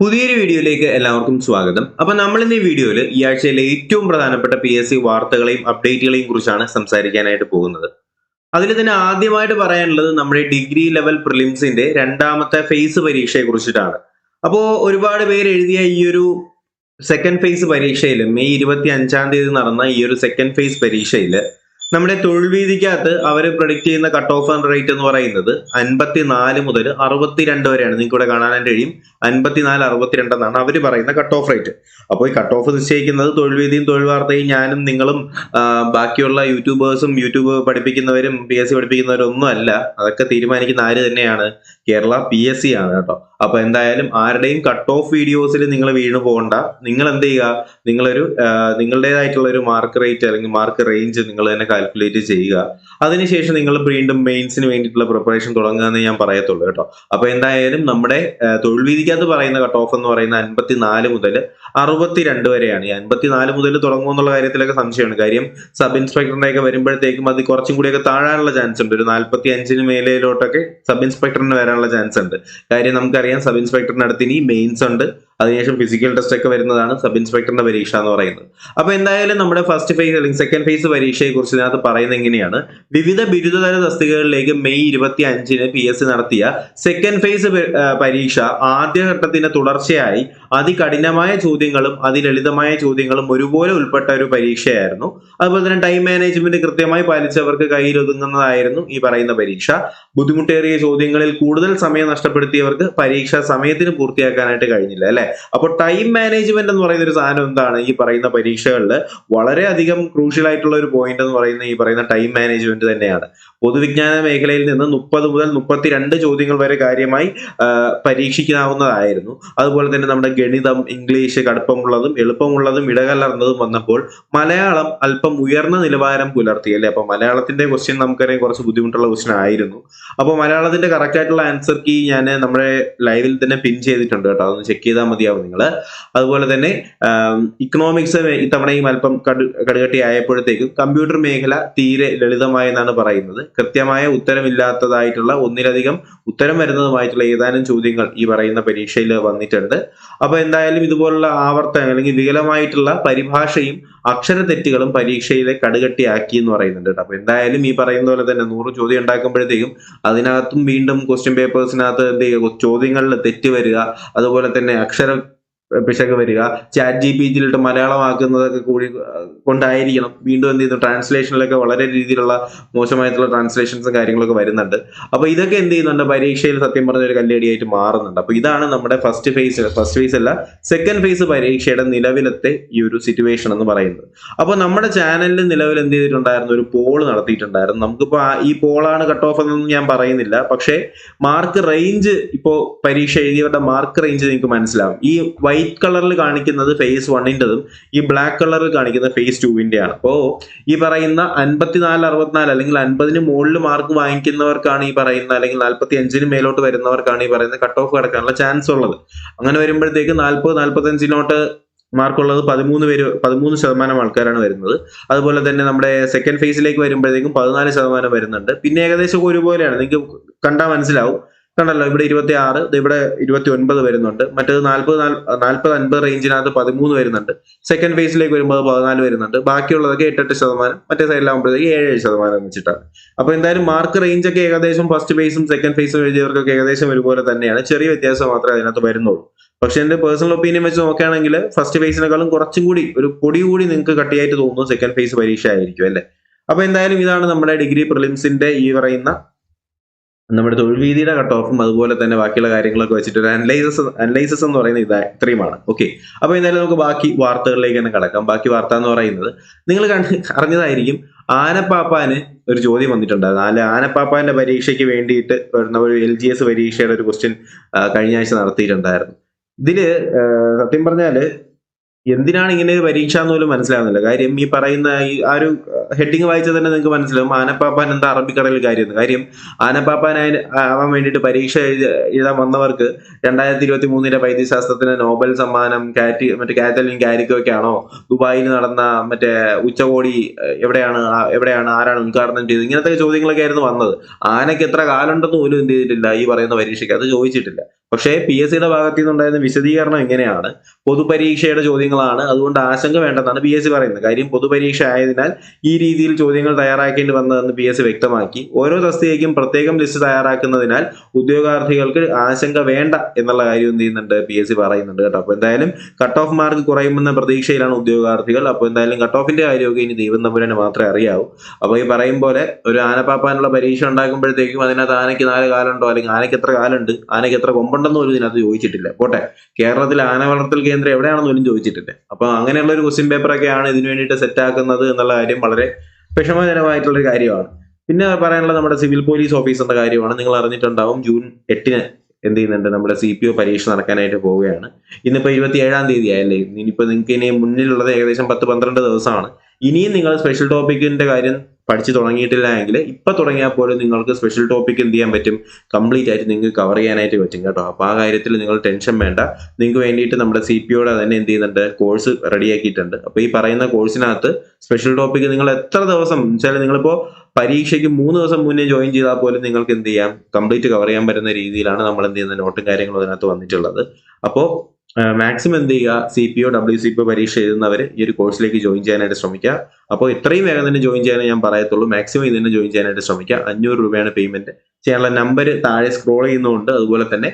പുതിയൊരു വീഡിയോയിലേക്ക് എല്ലാവർക്കും സ്വാഗതം. അപ്പൊ നമ്മൾ ഇന്ന് ഈ വീഡിയോയിൽ ഈ ആഴ്ചയിലെ ഏറ്റവും പ്രധാനപ്പെട്ട പി എസ് സി വാർത്തകളെയും അപ്ഡേറ്റുകളെയും കുറിച്ചാണ് സംസാരിക്കാനായിട്ട് പോകുന്നത്. അതിൽ തന്നെ ആദ്യമായിട്ട് പറയാനുള്ളത് നമ്മുടെ ഡിഗ്രി ലെവൽ പ്രിലിംസിന്റെ രണ്ടാമത്തെ ഫേസ് പരീക്ഷയെ കുറിച്ചിട്ടാണ്. അപ്പോ ഒരുപാട് പേര് എഴുതിയ ഈ ഒരു സെക്കൻഡ് ഫേസ് പരീക്ഷയിൽ മെയ് ഇരുപത്തി അഞ്ചാം തീയതി നടന്ന ഈ ഒരു സെക്കൻഡ് ഫേസ് പരീക്ഷയിൽ നമ്മുടെ തൊഴിൽ വീതിക്കകത്ത് അവർ പ്രൊഡിക്റ്റ് ചെയ്യുന്ന കട്ട് ഓഫ് റേറ്റ് എന്ന് പറയുന്നത് അൻപത്തിനാല് മുതൽ അറുപത്തിരണ്ട് വരെയാണ്. നിങ്ങൾക്ക് ഇവിടെ കാണാൻ കഴിയും. അൻപത്തിനാല് അറുപത്തിരണ്ട് എന്നാണ് അവർ പറയുന്ന കട്ട് ഓഫ് റേറ്റ് അപ്പോൾ ഈ കട്ട് ഓഫ് നിശ്ചയിക്കുന്നത് തൊഴിൽ വീതിയും തൊഴിൽ വാർത്തയും ഞാനും നിങ്ങളും ബാക്കിയുള്ള യൂട്യൂബേഴ്സും യൂട്യൂബ് പഠിപ്പിക്കുന്നവരും പി എസ് സി പഠിപ്പിക്കുന്നവരും ഒന്നും അല്ല. അതൊക്കെ തീരുമാനിക്കുന്ന ആര് തന്നെയാണ്? കേരള പി എസ് സി ആണ് കേട്ടോ. അപ്പൊ എന്തായാലും ആരുടെയും കട്ട് ഓഫ് വീഡിയോസിൽ നിങ്ങൾ വീണു പോകണ്ട. നിങ്ങൾ എന്ത് ചെയ്യുക? നിങ്ങളൊരു നിങ്ങളുടേതായിട്ടുള്ള ഒരു മാർക്ക് റേറ്റ് അല്ലെങ്കിൽ മാർക്ക് റേഞ്ച് നിങ്ങൾ തന്നെ കാൽക്കുലേറ്റ് ചെയ്യുക. അതിനുശേഷം നിങ്ങൾ വീണ്ടും മെയിൻസിന് വേണ്ടിയിട്ടുള്ള പ്രിപ്പറേഷൻ തുടങ്ങുക എന്ന് ഞാൻ പറയത്തുള്ളൂ കേട്ടോ. അപ്പൊ എന്തായാലും നമ്മുടെ തൊഴിൽ വീതിക്കകത്ത് പറയുന്ന കട്ട് ഓഫ് എന്ന് പറയുന്ന അൻപത്തിനാല് മുതൽ അറുപത്തിരണ്ട് വരെയാണ്. ഈ അൻപത്തിനാല് മുതൽ തുടങ്ങും എന്നുള്ള കാര്യത്തിലൊക്കെ സംശയമാണ്. കാര്യം സബ് ഇൻസ്പെക്ടറിന്റെ ഒക്കെ വരുമ്പോഴത്തേക്കും അത് കുറച്ചും കൂടിയൊക്കെ താഴാനുള്ള ചാൻസ് ഉണ്ട്. ഒരു നാൽപ്പത്തി അഞ്ചിന് മേലേലോട്ടൊക്കെ സബ് ഇൻസ്പെക്ടറിന് വരാനുള്ള ചാൻസ് ഉണ്ട്. കാര്യം നമുക്കറിയാം സബ് ഇൻസ്പെക്ടറിന്റെ അടുത്ത് ഇനി മെയിൻസ് ഉണ്ട്. അതിനുശേഷം ഫിസിക്കൽ ടെസ്റ്റ് ഒക്കെ വരുന്നതാണ് സബ് ഇൻസ്പെക്ടറിന്റെ പരീക്ഷ എന്ന് പറയുന്നത്. അപ്പൊ എന്തായാലും നമ്മുടെ ഫസ്റ്റ് ഫേസ് അല്ലെങ്കിൽ സെക്കൻഡ് ഫേസ് പരീക്ഷയെ കുറിച്ച് ഇതിനകത്ത് പറയുന്നത് എങ്ങനെയാണ്? വിവിധ ബിരുദതര തസ്തികകളിലേക്ക് മെയ് ഇരുപത്തി അഞ്ചിന് പി എസ് സി നടത്തിയ സെക്കൻഡ് ഫേസ് പരീക്ഷ ആദ്യഘട്ടത്തിന്റെ തുടർച്ചയായി അതികഠിനമായ ചോദ്യങ്ങളും അതിലളിതമായ ചോദ്യങ്ങളും ഒരുപോലെ ഉൾപ്പെട്ട ഒരു പരീക്ഷയായിരുന്നു. അതുപോലെ തന്നെ ടൈം മാനേജ്മെന്റ് കൃത്യമായി പാലിച്ചവർക്ക് കയ്യിൽ ഒതുങ്ങുന്നതായിരുന്നു ഈ പറയുന്ന പരീക്ഷ. ബുദ്ധിമുട്ടേറിയ ചോദ്യങ്ങളിൽ കൂടുതൽ സമയം നഷ്ടപ്പെടുത്തിയവർക്ക് പരീക്ഷ സമയത്തിന് പൂർത്തിയാക്കാനായിട്ട് കഴിഞ്ഞില്ല അല്ലെ? അപ്പോൾ ടൈം മാനേജ്മെന്റ് എന്ന് പറയുന്ന ഒരു സാധനം എന്താണ്? ഈ പറയുന്ന പരീക്ഷകളിൽ വളരെയധികം ക്രൂഷ്യൽ ആയിട്ടുള്ള ഒരു പോയിന്റ് എന്ന് പറയുന്ന ഈ പറയുന്ന ടൈം മാനേജ്മെന്റ് തന്നെയാണ്. പൊതുവിജ്ഞാന മേഖലയിൽ നിന്ന് മുപ്പത് മുതൽ മുപ്പത്തിരണ്ട് ചോദ്യങ്ങൾ വരെ കാര്യമായി പരീക്ഷിക്കാവുന്നതായിരുന്നു. അതുപോലെ തന്നെ നമ്മുടെ ഗണിതം ഇംഗ്ലീഷ് കടുപ്പമുള്ളതും എളുപ്പമുള്ളതും ഇടകലർന്നതും വന്നപ്പോൾ മലയാളം അല്പം ഉയർന്ന നിലവാരം പുലർത്തി അല്ലേ? അപ്പൊ മലയാളത്തിന്റെ ക്വസ്റ്റ്യൻ നമുക്കറിയാം കുറച്ച് ബുദ്ധിമുട്ടുള്ള ക്വസ്റ്റ്യൻ ആയിരുന്നു. അപ്പൊ മലയാളത്തിന്റെ കറക്റ്റ് ആയിട്ടുള്ള ആൻസർ കീ ഞാൻ നമ്മുടെ ലൈവിൽ തന്നെ പിൻ ചെയ്തിട്ടുണ്ട് കേട്ടോ. അതൊന്ന് ചെക്ക് ചെയ്താൽ മതിയാവും നിങ്ങൾ അതുപോലെ തന്നെ ഇക്കണോമിക്സ് ഇത്തവണയും അല്പം കടുകട്ടി ആയപ്പോഴത്തേക്കും കമ്പ്യൂട്ടർ മേഖല തീരെ ലളിതമായെന്നാണ് പറയുന്നത്. കൃത്യമായ ഉത്തരമില്ലാത്തതായിട്ടുള്ള ഒന്നിലധികം ഉത്തരം വരുന്നതുമായിട്ടുള്ള ഏതാനും ചോദ്യങ്ങൾ ഈ പറയുന്ന പരീക്ഷയിൽ വന്നിട്ടുണ്ട്. അപ്പൊ എന്തായാലും ഇതുപോലുള്ള ആവർത്തനം അല്ലെങ്കിൽ വികലമായിട്ടുള്ള പരിഭാഷയും അക്ഷര തെറ്റുകളും പരീക്ഷയിലെ കടുകട്ടിയാക്കി എന്ന് പറയുന്നുണ്ട് അപ്പൊ എന്തായാലും ഈ പറയുന്ന പോലെ തന്നെ നൂറ് ചോദ്യം ഉണ്ടാക്കുമ്പോഴത്തേക്കും അതിനകത്തും വീണ്ടും ക്വസ്റ്റ്യൻ പേപ്പേഴ്സിനകത്ത് എന്ത് ചെയ്യുക? ചോദ്യങ്ങളിൽ തെറ്റ് വരിക. അതുപോലെ തന്നെ അക്ഷര പിശക് വരിക. ചാറ്റ് ജി പി ജിയിലിട്ട് മലയാളമാക്കുന്നതൊക്കെ കൂടി കൊണ്ടായിരിക്കണം. വീണ്ടും എന്ത് ചെയ്യുന്നു? ട്രാൻസ്ലേഷനിലൊക്കെ വളരെ രീതിയിലുള്ള മോശമായിട്ടുള്ള ട്രാൻസ്ലേഷൻസും കാര്യങ്ങളൊക്കെ വരുന്നുണ്ട്. അപ്പൊ ഇതൊക്കെ എന്ത് ചെയ്യുന്നുണ്ട്? പരീക്ഷയിൽ സത്യം പറഞ്ഞ ഒരു കല്ലേടിയായിട്ട് മാറുന്നുണ്ട്. അപ്പൊ ഇതാണ് നമ്മുടെ ഫസ്റ്റ് ഫേസ് ഫസ്റ്റ് ഫേസ് അല്ല സെക്കൻഡ് ഫേസ് പരീക്ഷയുടെ നിലവിലത്തെ ഈ ഒരു സിറ്റുവേഷൻ എന്ന് പറയുന്നത്. അപ്പൊ നമ്മുടെ ചാനലിൽ നിലവിൽ എന്ത് ചെയ്തിട്ടുണ്ടായിരുന്നു? ഒരു പോൾ നടത്തിയിട്ടുണ്ടായിരുന്നു. നമുക്കിപ്പോ ഈ പോളാണ് കട്ട് ഓഫ് എന്നൊന്നും ഞാൻ പറയുന്നില്ല. പക്ഷേ മാർക്ക് റേഞ്ച് ഇപ്പോ പരീക്ഷ എഴുതിയവരുടെ മാർക്ക് റേഞ്ച് നിങ്ങൾക്ക് മനസ്സിലാവും. ഈ വൈറ്റ് കളറിൽ കാണിക്കുന്നത് ഫേസ് വണ്ണിന്റെതും ഈ ബ്ലാക്ക് കളറിൽ കാണിക്കുന്നത് ഫേസ് ടുവിന്റെയാണ് അപ്പോൾ അപ്പോ ഈ പറയുന്ന അൻപത്തിനാല് അറുപത്തിനാല് അല്ലെങ്കിൽ അൻപതിന് മുകളിൽ മാർക്ക് വാങ്ങിക്കുന്നവർക്കാണ് ഈ പറയുന്ന അല്ലെങ്കിൽ നാൽപ്പത്തി അഞ്ചിന് മേലോട്ട് വരുന്നവർക്കാണ് ഈ പറയുന്ന കട്ട് ഓഫ് കിടക്കാനുള്ള ചാൻസ് ഉള്ളത്. അങ്ങനെ വരുമ്പോഴത്തേക്ക് നാൽപ്പത് നാൽപ്പത്തി അഞ്ചിലോട്ട് മാർക്കുള്ളത് പതിമൂന്ന് പേര് പതിമൂന്ന് ശതമാനം ആൾക്കാരാണ് വരുന്നത്. അതുപോലെ തന്നെ നമ്മുടെ സെക്കൻഡ് ഫേസിലേക്ക് വരുമ്പോഴത്തേക്കും പതിനാല് ശതമാനം വരുന്നുണ്ട്. പിന്നെ ഏകദേശം ഒരുപോലെയാണ്. നിങ്ങൾക്ക് കണ്ടാൽ മനസ്സിലാവും. കണ്ടല്ലോ ഇവിടെ ഇരുപത്തി ആറ് ഇവിടെ ഇരുപത്തി ഒൻപത് വരുന്നുണ്ട്. മറ്റേത് നാൽപ്പത് നാൽപ്പത് അൻപത് റേഞ്ചിനകത്ത് പതിമൂന്ന് വരുന്നുണ്ട്. സെക്കൻഡ് ഫേസിലേക്ക് വരുമ്പോൾ പതിനാല് വരുന്നുണ്ട്. ബാക്കിയുള്ളതൊക്കെ എട്ടെട്ട് ശതമാനം മറ്റേ സൈഡിലാകുമ്പോഴത്തേക്ക് ഏഴ് ഏഴ് ശതമാനം വെച്ചിട്ടാണ്. അപ്പൊ എന്തായാലും മാർക്ക് റേഞ്ച് ഒക്കെ ഏകദേശം ഫസ്റ്റ് ഫേസും സെക്കൻഡ് ഫേസും എഴുതിയവർക്കൊക്കെ ഏകദേശം ഒരുപോലെ തന്നെയാണ്. ചെറിയ വ്യത്യാസം മാത്രമേ അതിനകത്ത് വരുന്നുള്ളൂ. പക്ഷെ എന്റെ പേഴ്സണൽ ഒപ്പീനിയൻ വെച്ച് നോക്കുകയാണെങ്കിൽ ഫസ്റ്റ് ഫേസിനേക്കാളും കുറച്ചും കൂടി ഒരു പൊടി കൂടി നിങ്ങൾക്ക് കട്ടിയായിട്ട് തോന്നുന്നു സെക്കൻഡ് ഫേസ് പരീക്ഷ ആയിരിക്കും അല്ലെ? അപ്പൊ എന്തായാലും ഇതാണ് നമ്മുടെ ഡിഗ്രി പ്രിലിംസിന്റെ ഈ പറയുന്ന നമ്മുടെ തൊഴിൽ വീതിയുടെ കട്ട് ഓഫും അതുപോലെ തന്നെ ബാക്കിയുള്ള കാര്യങ്ങളൊക്കെ വെച്ചിട്ട് ഒരു അനലൈസസ് അനലൈസസ് എന്ന് പറയുന്നത് ഇതാ ഇത്രയുമാണ്. ഓക്കെ അപ്പൊ എന്തായാലും നമുക്ക് ബാക്കി വാർത്തകളിലേക്ക് തന്നെ കിടക്കാം. ബാക്കി വാർത്ത എന്ന് പറയുന്നത് നിങ്ങൾ കണ്ട് അറിഞ്ഞതായിരിക്കും ആനപ്പാപ്പാന് ഒരു ചോദ്യം വന്നിട്ടുണ്ടായിരുന്നു. അല്ലെ ആനപ്പാപ്പാന്റെ പരീക്ഷയ്ക്ക് വേണ്ടിയിട്ട് വരുന്ന ഒരു എൽ ജി എസ് പരീക്ഷയുടെ ഒരു ക്വസ്റ്റ്യൻ കഴിഞ്ഞ ആഴ്ച നടത്തിയിട്ടുണ്ടായിരുന്നു. ഇതിൽ സത്യം പറഞ്ഞാൽ എന്തിനാണ് ഇങ്ങനെ ഒരു പരീക്ഷ എന്ന് പോലും മനസ്സിലാവുന്നില്ല. കാര്യം ഈ പറയുന്ന ഈ ആ ഒരു ഹെഡിങ് വായിച്ചാൽ തന്നെ നിങ്ങൾക്ക് മനസ്സിലാവും. ആനപ്പാപ്പാൻ എന്താ അറബിക്കടലിൽ കാര്യം. കാര്യം ആനപ്പാപ്പാനായി ആവാൻ വേണ്ടിയിട്ട് പരീക്ഷ എഴുതി- എഴുതാൻ വന്നവർക്ക് രണ്ടായിരത്തി ഇരുപത്തി മൂന്നിലെ വൈദ്യശാസ്ത്രത്തിന് നോബൽ സമ്മാനം കാറ്റി മറ്റേ കാറ്റലിൻ ആണോ? ദുബായിൽ നടന്ന മറ്റേ ഉച്ചകോടി എവിടെയാണ് എവിടെയാണ് ആരാണ് ഉദ്ഘാടനം ചെയ്തത്? ഇങ്ങനത്തെ ചോദ്യങ്ങളൊക്കെ ആയിരുന്നു വന്നത്. ആനയ്ക്ക് എത്ര കാലുണ്ടെന്ന് പോലും എന്ത് ചെയ്തിട്ടില്ല ഈ പറയുന്ന പരീക്ഷയ്ക്ക്. അത് ചോദിച്ചിട്ടില്ല. പക്ഷേ പി എസ് സിയുടെ ഭാഗത്തു നിന്നുണ്ടായിരുന്ന വിശദീകരണം എങ്ങനെയാണ് പൊതുപരീക്ഷയുടെ ചോദ്യങ്ങളാണ്. അതുകൊണ്ട് ആശങ്ക വേണ്ടെന്നാണ് പി എസ് സി പറയുന്നത്. കാര്യം പൊതുപരീക്ഷ ആയതിനാൽ ഈ രീതിയിൽ ചോദ്യങ്ങൾ തയ്യാറാക്കേണ്ടി വന്നതെന്ന് പി എസ് സി വ്യക്തമാക്കി. ഓരോ തസ്തികയ്ക്കും പ്രത്യേകം ലിസ്റ്റ് തയ്യാറാക്കുന്നതിനാൽ ഉദ്യോഗാർത്ഥികൾക്ക് ആശങ്ക വേണ്ട എന്നുള്ള കാര്യം എന്ത് ചെയ്യുന്നുണ്ട് പി എസ് സി പറയുന്നുണ്ട് കേട്ടോ. അപ്പൊ എന്തായാലും കട്ട് ഓഫ് മാർക്ക് കുറയുമെന്ന പ്രതീക്ഷയിലാണ് ഉദ്യോഗാർത്ഥികൾ. അപ്പോൾ എന്തായാലും കട്ട് ഓഫിന്റെ കാര്യമൊക്കെ ഇനി ദൈവം തമ്പുരാന് മാത്രമേ അറിയാവൂ. അപ്പോൾ ഈ പറയും പോലെ ഒരു ആനപ്പാപ്പാനുള്ള പരീക്ഷ ഉണ്ടാക്കുമ്പോഴത്തേക്കും അതിനകത്ത് ആനയ്ക്ക് നാല് കാലുണ്ടോ? അല്ലെങ്കിൽ ആനയ്ക്ക് എത്ര കാലുണ്ട്? ആനയ്ക്ക് എത്ര കൊമ്പുണ്ടെന്ന് പോലും ഇതിനകത്ത് ചോദിച്ചിട്ടില്ല. പോട്ടെ. കേരളത്തിൽ ആന വളർത്തൽ കേന്ദ്രം എവിടെയാണെന്ന് പോലും ചോദിച്ചിട്ടില്ല. അപ്പൊ അങ്ങനെയുള്ള ഒരു ക്വസ്റ്റ്യൻ പേപ്പറൊക്കെയാണ് ഇതിനു വേണ്ടിയിട്ട് സെറ്റ് ആക്കുന്നത് എന്നുള്ള കാര്യം വളരെ വിഷമകരമായിട്ടുള്ള ഒരു കാര്യമാണ്. പിന്നെ പറയാനുള്ളത് നമ്മുടെ സിവിൽ പോലീസ് ഓഫീസറിന്റെ കാര്യമാണ്. നിങ്ങൾ അറിഞ്ഞിട്ടുണ്ടാവും ജൂൺ എട്ടിന് എന്ത് ചെയ്യുന്നുണ്ട്? നമ്മുടെ സി പി ഒ പരീക്ഷ നടക്കാനായിട്ട് പോവുകയാണ്. ഇന്നിപ്പോ ഇരുപത്തി ഏഴാം തീയതി ആയല്ലേ ഇനിയിപ്പോ നിങ്ങൾക്ക് ഇനി മുന്നിലുള്ളത് ഏകദേശം പത്ത് പന്ത്രണ്ട് ദിവസമാണ്. ഇനിയും നിങ്ങൾ സ്പെഷ്യൽ ടോപ്പിക്കിന്റെ കാര്യം പഠിച്ചു തുടങ്ങിയിട്ടില്ല എങ്കിൽ ഇപ്പൊ തുടങ്ങിയാൽ പോലും നിങ്ങൾക്ക് സ്പെഷ്യൽ ടോപ്പിക് എന്ത് ചെയ്യാൻ പറ്റും? കംപ്ലീറ്റ് ആയിട്ട് നിങ്ങൾക്ക് കവർ ചെയ്യാനായിട്ട് പറ്റും കേട്ടോ. അപ്പോൾ ആ കാര്യത്തിൽ നിങ്ങൾ ടെൻഷൻ വേണ്ട. നിങ്ങൾക്ക് വേണ്ടിയിട്ട് നമ്മുടെ സി പി ഒയുടെ തന്നെ എന്ത് ചെയ്യുന്നുണ്ട്? കോഴ്സ് റെഡിയാക്കിയിട്ടുണ്ട് അപ്പോൾ ഈ പറയുന്ന കോഴ്സിനകത്ത് സ്പെഷ്യൽ ടോപ്പിക് നിങ്ങൾ എത്ര ദിവസം? വെച്ചാൽ നിങ്ങളിപ്പോ പരീക്ഷയ്ക്ക് മൂന്ന് ദിവസം മുന്നേ ജോയിൻ ചെയ്താൽ പോലും നിങ്ങൾക്ക് എന്ത് ചെയ്യാം? കംപ്ലീറ്റ് കവർ ചെയ്യാൻ പറ്റുന്ന രീതിയിലാണ് നമ്മൾ എന്ത് ചെയ്യുന്ന നോട്ടും കാര്യങ്ങളും അതിനകത്ത് വന്നിട്ടുള്ളത്. അപ്പോൾ മാക്സിമം എന്ത് ചെയ്യുക? C P O W C P O പരീക്ഷ എഴുതുന്നവർ ഈ ഒരു കോഴ്സിലേക്ക് ജോയിൻ ചെയ്യാനായിട്ട് ശ്രമിക്കുക. അപ്പോൾ ഇത്രയും വേഗം തന്നെ ജോയിൻ ചെയ്യാനേ ഞാൻ പറയത്തുള്ളൂ. മാക്സിമം ഇതിനെ ജോയിൻ ചെയ്യാനായിട്ട് ശ്രമിക്കുക. അഞ്ഞൂറ് രൂപയാണ് പേയ്മെന്റ് ചെയ്യാനുള്ള നമ്പർ താഴെ സ്ക്രോൾ ചെയ്യുന്നുണ്ട് അതുപോലെ തന്നെ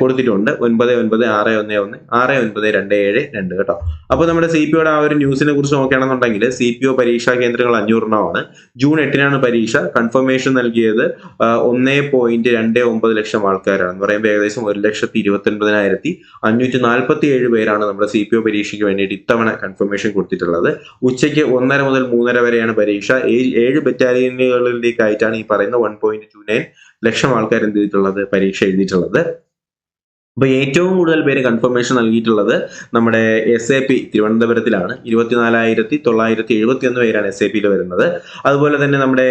കൊടുത്തിട്ടുണ്ട്. ഒൻപത് ഒൻപത് ആറ് ഒന്ന് ഒന്ന് ആറ് ഒൻപത് രണ്ട് ഏഴ് രണ്ട് കേട്ടോ. അപ്പോൾ നമ്മുടെ സി പി ഒയുടെ ആ ഒരു ന്യൂസിനെ കുറിച്ച് നോക്കുകയാണെന്നുണ്ടെങ്കിൽ സി പി ഒ പരീക്ഷാ കേന്ദ്രങ്ങൾ അഞ്ഞൂറെണ്ണമാണ്. ജൂൺ എട്ടിനാണ് പരീക്ഷ. കൺഫർമേഷൻ നൽകിയത് ഒന്ന് പോയിന്റ് രണ്ട് ഒമ്പത് ലക്ഷം ആൾക്കാരാണ്. എന്ന് പറയുമ്പോൾ ഏകദേശം ഒരു ലക്ഷത്തി ഇരുപത്തി ഒൻപതിനായിരത്തി അഞ്ഞൂറ്റി നാൽപ്പത്തി ഏഴ് പേരാണ് നമ്മുടെ സി പി ഒ പരീക്ഷയ്ക്ക് വേണ്ടിയിട്ട് ഇത്തവണ കൺഫർമേഷൻ കൊടുത്തിട്ടുള്ളത്. ഉച്ചയ്ക്ക് ഒന്നര മുതൽ മൂന്നര വരെയാണ് പരീക്ഷ. ഏഴ് ബറ്റാലിയനുകളിലേക്കായിട്ടാണ് ഈ പറയുന്ന വൺ പോയിന്റ് ടു നയൻ ലക്ഷം ആൾക്കാർ എന്ത് ചെയ്തിട്ടുള്ളത്? പരീക്ഷ എഴുതിയിട്ടുള്ളത്. അപ്പൊ ഏറ്റവും കൂടുതൽ പേര് കൺഫർമേഷൻ നൽകിയിട്ടുള്ളത് നമ്മുടെ എസ് എ പി തിരുവനന്തപുരത്തിലാണ്. ഇരുപത്തിനാലായിരത്തി തൊള്ളായിരത്തി എഴുപത്തി ഒന്ന് പേരാണ് എസ് എ പിയിൽ വരുന്നത്. അതുപോലെ തന്നെ നമ്മുടെ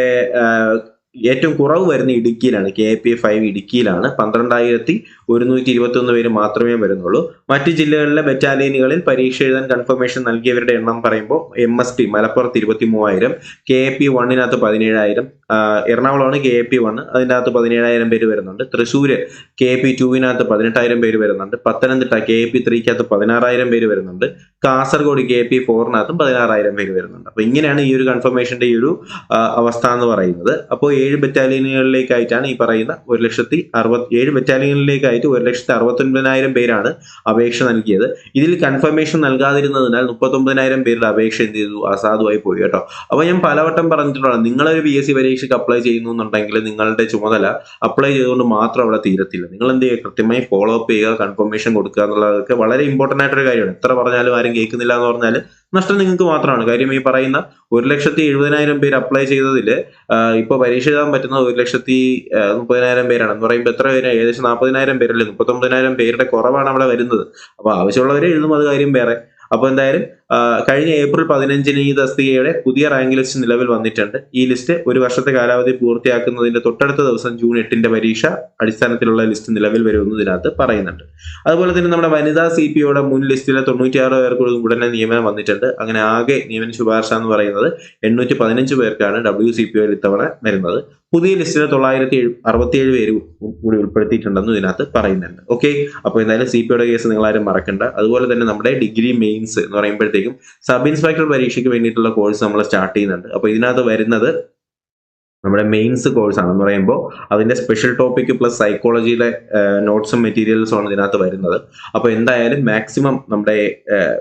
ഏറ്റവും കുറവ് വരുന്ന ഇടുക്കിയിലാണ് കെ പി ഫൈവ് ഇടുക്കിയിലാണ്. പന്ത്രണ്ടായിരത്തി ഒരുന്നൂറ്റി ഇരുപത്തി ഒന്ന് പേര് മാത്രമേ വരുന്നുള്ളൂ. മറ്റ് ജില്ലകളിലെ ബറ്റാലിയനുകളിൽ പരീക്ഷ എഴുതാൻ കൺഫർമേഷൻ നൽകിയവരുടെ എണ്ണം പറയുമ്പോൾ എം എസ് ടി മലപ്പുറത്ത് ഇരുപത്തി മൂവായിരം കെ പി വണ്ണിനകത്ത് പതിനേഴായിരം എറണാകുളമാണ് കെ പി വൺ അതിനകത്ത് പതിനേഴായിരം പേര് വരുന്നുണ്ട്. തൃശ്ശൂർ കെ പി ടുവിനകത്ത് പതിനെട്ടായിരം പേര് വരുന്നുണ്ട്. പത്തനംതിട്ട കെ പി ത്രീക്കകത്ത് പതിനാറായിരം പേര് വരുന്നുണ്ട്. കാസർഗോഡ് കെ പി ഫോറിനകത്തും പതിനാറായിരം പേര് വരുന്നുണ്ട്. അപ്പൊ ഇങ്ങനെയാണ് ഈ ഒരു കൺഫർമേഷന്റെ ഈ ഒരു അവസ്ഥ എന്ന് പറയുന്നത്. അപ്പോൾ ഏഴ് ബറ്റാലിയനുകളിലേക്കായിട്ടാണ് ഈ പറയുന്ന ഒരു ലക്ഷത്തി അറുപത്തി ഏഴ് ബറ്റാലിയനിലേക്കായിട്ട് ഒരു ലക്ഷത്തി അറുപത്തി ഒൻപതിനായിരം പേരാണ് അപേക്ഷ നൽകിയത്. ഇതിൽ കൺഫർമേഷൻ നൽകാതിരുന്നതിനാൽ മുപ്പത്തൊമ്പതിനായിരം പേരുടെ അപേക്ഷ എന്ത് ചെയ്തു? അസാധുവായി പോയി കേട്ടോ. അപ്പൊ ഞാൻ പലവട്ടം പറഞ്ഞിട്ടുള്ള നിങ്ങളൊരു പി എസ് സി പരീക്ഷയ്ക്ക് അപ്ലൈ ചെയ്യുന്നുണ്ടെങ്കിൽ നിങ്ങളുടെ ചുമതല അപ്ലൈ ചെയ്തുകൊണ്ട് മാത്രം അവിടെ തീരത്തില്ല. നിങ്ങൾ എന്ത് ചെയ്യുക? കൃത്യമായി ഫോളോ അപ്പ് ചെയ്യുക കൺഫർമേഷൻ കൊടുക്കുക എന്നുള്ളതൊക്കെ വളരെ ഇമ്പോർട്ടന്റ് ആയിട്ടൊരു കാര്യമാണ്. എത്ര പറഞ്ഞാലും ആരും കേൾക്കുന്നില്ല എന്ന് പറഞ്ഞാൽ നഷ്ടം നിങ്ങൾക്ക് മാത്രമാണ്. കാര്യം ഈ പറയുന്ന ഒരു ലക്ഷത്തി എഴുപതിനായിരം പേര് അപ്ലൈ ചെയ്തതിൽ ഇപ്പോൾ പരീക്ഷ എഴുതാൻ പറ്റുന്ന ഒരു ലക്ഷത്തി മുപ്പതിനായിരം പേരാണ്. എന്ന് പറയുമ്പോൾ എത്ര പേര്? ഏകദേശം നാൽപ്പതിനായിരം പേരല്ലേ? മുപ്പത്തൊമ്പതിനായിരം പേരുടെ കുറവാണ് അവിടെ വരുന്നത്. അപ്പോൾ ആവശ്യമുള്ളവരെ എഴുതും അത് കാര്യം വേറെ. അപ്പോൾ എന്തായാലും കഴിഞ്ഞ ഏപ്രിൽ പതിനഞ്ചിന് ഈ തസ്തികയുടെ പുതിയ റാങ്ക് ലിസ്റ്റ് നിലവിൽ വന്നിട്ടുണ്ട്. ഈ ലിസ്റ്റ് ഒരു വർഷത്തെ കാലാവധി പൂർത്തിയാക്കുന്നതിന്റെ തൊട്ടടുത്ത ദിവസം ജൂൺ എട്ടിന്റെ പരീക്ഷ അടിസ്ഥാനത്തിലുള്ള ലിസ്റ്റ് നിലവിൽ വരുമെന്നതിനകത്ത് പറയുന്നുണ്ട്. അതുപോലെ തന്നെ നമ്മുടെ വനിതാ സി പി ഒയുടെ മുൻ ലിസ്റ്റിലെ തൊണ്ണൂറ്റിയാറ് പേർക്ക് ഉടനെ നിയമനം വന്നിട്ടുണ്ട്. അങ്ങനെ ആകെ നിയമന ശുപാർശ എന്ന് പറയുന്നത് എണ്ണൂറ്റി പതിനഞ്ച് പേർക്കാണ് ഡബ്ല്യു സി പി ഒയിൽ ഇത്തവണ വരുന്നത്. പുതിയ ലിസ്റ്റിൽ തൊള്ളായിരത്തി അറുപത്തിയേഴ് പേര് കൂടി ഉൾപ്പെടുത്തിയിട്ടുണ്ടെന്ന് ഇതിനകത്ത് പറയുന്നുണ്ട്. ഓക്കെ അപ്പോൾ എന്തായാലും സി പി ഒയുടെ കേസ് നിങ്ങൾ ആരും മറക്കണ്ട. അതുപോലെ തന്നെ നമ്മുടെ ഡിഗ്രി മെയിൻസ് എന്ന് പറയുമ്പോഴത്തേക്കും സബ് ഇൻസ്പെക്ടർ പരീക്ഷയ്ക്ക് വേണ്ടിയിട്ടുള്ള കോഴ്സ് നമ്മൾ സ്റ്റാർട്ട് ചെയ്യുന്നുണ്ട്. അപ്പോൾ ഇതിനകത്ത് വരുന്നത് നമ്മുടെ മെയിൻസ് കോഴ്സ് ആണെന്ന് പറയുമ്പോൾ അതിന്റെ സ്പെഷ്യൽ ടോപ്പിക് പ്ലസ് സൈക്കോളജിയിലെ നോട്ട്സും മെറ്റീരിയൽസും ആണ് ഇതിനകത്ത് വരുന്നത്. അപ്പോൾ എന്തായാലും മാക്സിമം നമ്മുടെ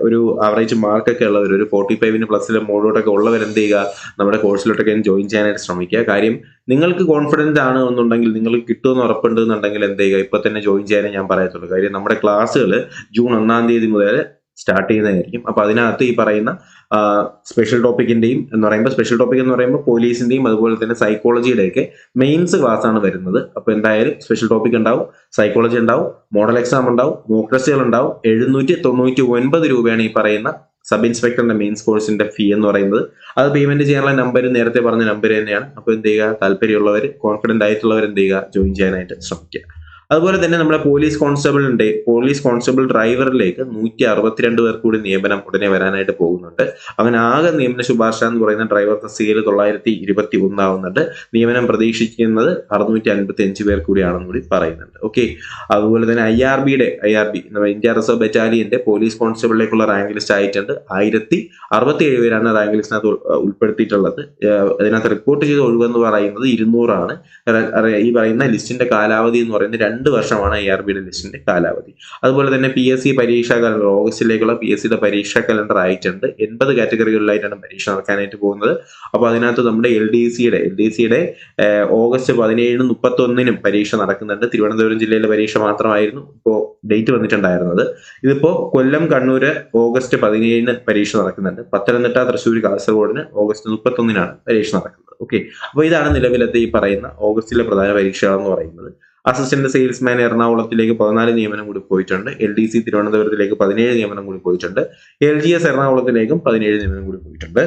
ഒരു ആവറേജ് മാർക്കൊക്കെ ഉള്ളവർ ഒരു ഫോർട്ടി ഫൈവിന് പ്ലസ്സിൽ മുകളിലോട്ടൊക്കെ ഉള്ളവർ എന്ത് ചെയ്യുക? നമ്മുടെ കോഴ്സിലോട്ടൊക്കെ ജോയിൻ ചെയ്യാനായിട്ട് ശ്രമിക്കുക. കാര്യം നിങ്ങൾക്ക് കോൺഫിഡൻസ് ആണ് എന്നുണ്ടെങ്കിൽ നിങ്ങൾക്ക് കിട്ടുമെന്ന് ഉറപ്പുണ്ട് എന്നുണ്ടെങ്കിൽ എന്ത് ചെയ്യുക? ഇപ്പൊ തന്നെ ജോയിൻ ചെയ്യാനേ ഞാൻ പറയത്തുള്ളൂ. കാര്യം നമ്മുടെ ക്ലാസ്സുകൾ ജൂൺ ഒന്നാം തീയതി മുതൽ സ്റ്റാർട്ട് ചെയ്യുന്നതായിരിക്കും. അപ്പൊ അതിനകത്ത് ഈ പറയുന്ന സ്പെഷ്യൽ ടോപ്പിക്കിന്റെയും എന്ന് പറയുമ്പോൾ സ്പെഷ്യൽ ടോപ്പിക് എന്ന് പറയുമ്പോൾ പോലീസിന്റെയും അതുപോലെ തന്നെ സൈക്കോളജിയുടെയൊക്കെ മെയിൻസ് ക്ലാസ് ആണ് വരുന്നത്. അപ്പൊ എന്തായാലും സ്പെഷ്യൽ ടോപ്പിക് ഉണ്ടാവും. സൈക്കോളജി ഉണ്ടാവും. മോഡൽ എക്സാം ഉണ്ടാവും. മോക്ക് ടെസ്റ്റുകൾ ഉണ്ടാവും. എഴുന്നൂറ്റി തൊണ്ണൂറ്റി ഒൻപത് രൂപയാണ് ഈ പറയുന്ന സബ് ഇൻസ്പെക്ടറിന്റെ മെയിൻസ് കോഴ്സിന്റെ ഫീ എന്ന് പറയുന്നത്. അത് പേയ്മെന്റ് ചെയ്യാനുള്ള നമ്പർ നേരത്തെ പറഞ്ഞ നമ്പർ തന്നെയാണ്. അപ്പോൾ എന്ത് ചെയ്യുക? താല്പര്യമുള്ളവർ കോൺഫിഡന്റ് ആയിട്ടുള്ളവർ എന്ത് ചെയ്യുക? ജോയിൻ ചെയ്യാനായിട്ട് ശ്രമിക്കുക. അതുപോലെ തന്നെ നമ്മുടെ പോലീസ് കോൺസ്റ്റബിൾ ഉണ്ട്. പോലീസ് കോൺസ്റ്റബിൾ ഡ്രൈവറിലേക്ക് നൂറ്റി അറുപത്തിരണ്ട് പേർ കൂടി നിയമനം ഉടനെ വരാനായിട്ട് പോകുന്നുണ്ട്. അങ്ങനെ ആകെ നിയമന ശുപാർശ എന്ന് പറയുന്ന ഡ്രൈവർ തസ്തികയിൽ തൊള്ളായിരത്തി ഇരുപത്തി ഒന്നാവുന്നുണ്ട് നിയമനം പ്രതീക്ഷിക്കുന്നത് അറുന്നൂറ്റി അൻപത്തി അഞ്ച് പേർ കൂടിയാണെന്ന് കൂടി പറയുന്നുണ്ട്. ഓക്കെ അതുപോലെ തന്നെ ഐ ആർ ബിയുടെ I R B India reserve ബറ്റാലിയന്റെ police കോൺസ്റ്റബിളിലേക്കുള്ള റാങ്ക് ലിസ്റ്റ് ആയിട്ടുണ്ട്. ആയിരത്തി അറുപത്തി ഏഴ് പേരാണ് റാങ്ക് ലിസ്റ്റിനകത്ത് ഉൾ- ഉൾപ്പെടുത്തിയിട്ടുള്ളത്. അതിനകത്ത് റിപ്പോർട്ട് ചെയ്ത ഒഴിവെന്ന് പറയുന്നത് ഇരുന്നൂറാണ്. ഈ പറയുന്ന ലിസ്റ്റിന്റെ കാലാവധി എന്ന് പറയുന്നത് രണ്ട് വർഷമാണ് ഐ ആർ ബിയുടെ ലിസ്റ്റിന്റെ കാലാവധി. അതുപോലെ തന്നെ പി എസ് സി പരീക്ഷാ കലണ്ടർ ഓഗസ്റ്റിലേക്കുള്ള പി എസ് സിയുടെ പരീക്ഷാ കലണ്ടർ ആയിട്ടുണ്ട്. എൺപത് കാറ്റഗറികളിലായിട്ടാണ് പരീക്ഷ നടക്കാനായിട്ട് പോകുന്നത്. അപ്പോൾ അതിനകത്ത് നമ്മുടെ എൽ ഡി സിയുടെ എൽ ഡി സിയുടെ ഓഗസ്റ്റ് പതിനേഴിനും മുപ്പത്തി ഒന്നിനും പരീക്ഷ നടക്കുന്നുണ്ട്. തിരുവനന്തപുരം ജില്ലയിലെ പരീക്ഷ മാത്രമായിരുന്നു ഇപ്പോൾ ഡേറ്റ് വന്നിട്ടുണ്ടായിരുന്നത്. ഇതിപ്പോ കൊല്ലം കണ്ണൂര് ഓഗസ്റ്റ് പതിനേഴിന് പരീക്ഷ നടക്കുന്നുണ്ട്. പത്തനംതിട്ട തൃശ്ശൂർ കാസർഗോഡിന് ഓഗസ്റ്റ് മുപ്പത്തൊന്നിനാണ് പരീക്ഷ നടക്കുന്നത്. ഓക്കെ. അപ്പോൾ ഇതാണ് നിലവിലത്തെ ഈ പറയുന്ന ഓഗസ്റ്റിലെ പ്രധാന പരീക്ഷകൾ എന്ന് പറയുന്നത്. അസിസ്റ്റന്റ് സെയിൽസ്മാൻ എറണാകുളത്തിലേക്ക് പതിനാല് നിയമനം കൂടി പോയിട്ടുണ്ട്. എൽ ഡി സി തിരുവനന്തപുരത്തിലേക്ക് പതിനേഴ് നിയമനം കൂടി പോയിട്ടുണ്ട്. എൽ ജി എസ് എറണാകുളത്തിലേക്കും പതിനേഴ് നിയമനം കൂടി പോയിട്ടുണ്ട്.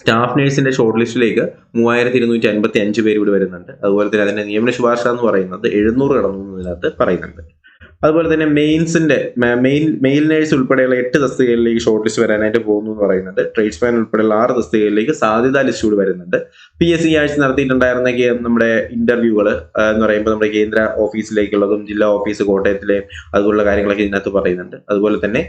സ്റ്റാഫ് നഴ്സിന്റെ ഷോർട്ട് ലിസ്റ്റിലേക്ക് മൂവായിരത്തി ഇരുന്നൂറ്റി അൻപത്തി അഞ്ച് പേര് ഇവിടെ വരുന്നുണ്ട്. അതുപോലെ തന്നെ അതിന്റെ നിയമന ശുപാർശ എന്ന് പറയുന്നത് എഴുന്നൂറ് കടന്നു എന്നതിനകത്ത് പറയുന്നുണ്ട്. അതുപോലെ തന്നെ മെയിൻസിന്റെ മെയിൻ മെയിൽ നേഴ്സ് ഉൾപ്പെടെയുള്ള എട്ട് തസ്തികകളിലേക്ക് ഷോർട്ട് ലിസ്റ്റ് വരാനായിട്ട് പോകുന്നു എന്ന് പറയുന്നത്. ട്രേഡ്സ്മാൻ ഉൾപ്പെടെയുള്ള ആറ് തസ്തികകളിലേക്ക് സാധ്യതാ ലിസ്റ്റ് കൂടി വരുന്നുണ്ട്. പി എസ് സി ആഴ്ച നടത്തിയിട്ടുണ്ടായിരുന്ന നമ്മുടെ ഇന്റർവ്യൂകൾ എന്ന് പറയുമ്പോൾ നമ്മുടെ കേന്ദ്ര ഓഫീസിലേക്കുള്ളതും ജില്ലാ ഓഫീസ് കോട്ടയത്തിലെയും അതുപോലുള്ള കാര്യങ്ങളൊക്കെ ഇതിനകത്ത് പറയുന്നുണ്ട്. അതുപോലെ തന്നെ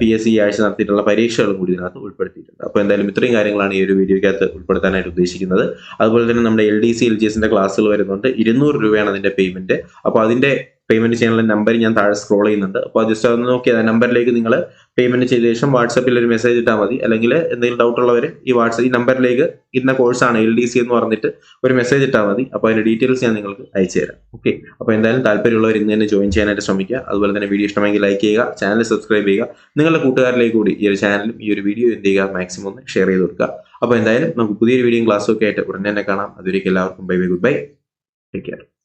പി എസ് സി ആഴ്ച നടത്തിയിട്ടുള്ള പരീക്ഷകളും കൂടി ഇതിനകത്ത് ഉൾപ്പെടുത്തിയിട്ടുണ്ട്. അപ്പോൾ എന്തായാലും ഇത്രയും കാര്യങ്ങളാണ് ഈ ഒരു വീഡിയോയ്ക്കകത്ത് ഉൾപ്പെടുത്താനായിട്ട് ഉദ്ദേശിക്കുന്നത്. അതുപോലെ തന്നെ നമ്മുടെ L D C L G എസിന്റെ ക്ലാസ്സുകൾ വരുന്നുണ്ട്. ഇരുന്നൂറ് രൂപയാണ് അതിന്റെ പേയ്മെന്റ് അപ്പോൾ അതിന്റെ പേയ്മെന്റ് ചെയ്യാനുള്ള നമ്പർ ഞാൻ താഴെ സ്ക്രോൾ ചെയ്യുന്നുണ്ട്. അപ്പോൾ ജസ്റ്റ് ഒന്ന് നോക്കി ആ നമ്പറിലേക്ക് നിങ്ങൾ പേയ്മെന്റ് ചെയ്ത ശേഷം വാട്സപ്പിൽ ഒരു മെസ്സേജ് ഇട്ടാൽ മതി. അല്ലെങ്കിൽ എന്തെങ്കിലും ഡൗട്ട് ഉള്ളവർ ഈ വാട്സപ്പ് ഈ നമ്പറിലേക്ക് ഇന്ന കോഴ്സാണ് എൽ ഡി സി എന്ന് പറഞ്ഞിട്ട് ഒരു മെസ്സേജ് ഇട്ടാൽ മതി. അപ്പോൾ അതിന്റെ ഡീറ്റെയിൽസ് ഞാൻ നിങ്ങൾക്ക് അയച്ചു തരാം. ഓക്കെ അപ്പോൾ എന്തായാലും താല്പര്യമുള്ളവർ ഇന്ന് തന്നെ ജോയിൻ ചെയ്യാനായിട്ട് ശ്രമിക്കുക. അതുപോലെ തന്നെ വീഡിയോ ഇഷ്ടമെങ്കിൽ ലൈക്ക് ചെയ്യുക ചാനൽ സബ്സ്ക്രൈബ് ചെയ്യുക. നിങ്ങളുടെ കൂട്ടുകാരിലേക്ക് കൂടി ഈ ഒരു ചാനലും ഈ ഒരു വീഡിയോ എന്ത് ചെയ്യുക മാക്സിമം ഒന്ന് ഷെയർ ചെയ്ത് കൊടുക്കുക. അപ്പോൾ എന്തായാലും നമുക്ക് പുതിയൊരു വീഡിയോ ക്ലാസ്സും ഒക്കെ ആയിട്ട് ഉടനെ തന്നെ കാണാം. അതുവരേക്കും എല്ലാവർക്കും bye bye goodbye take care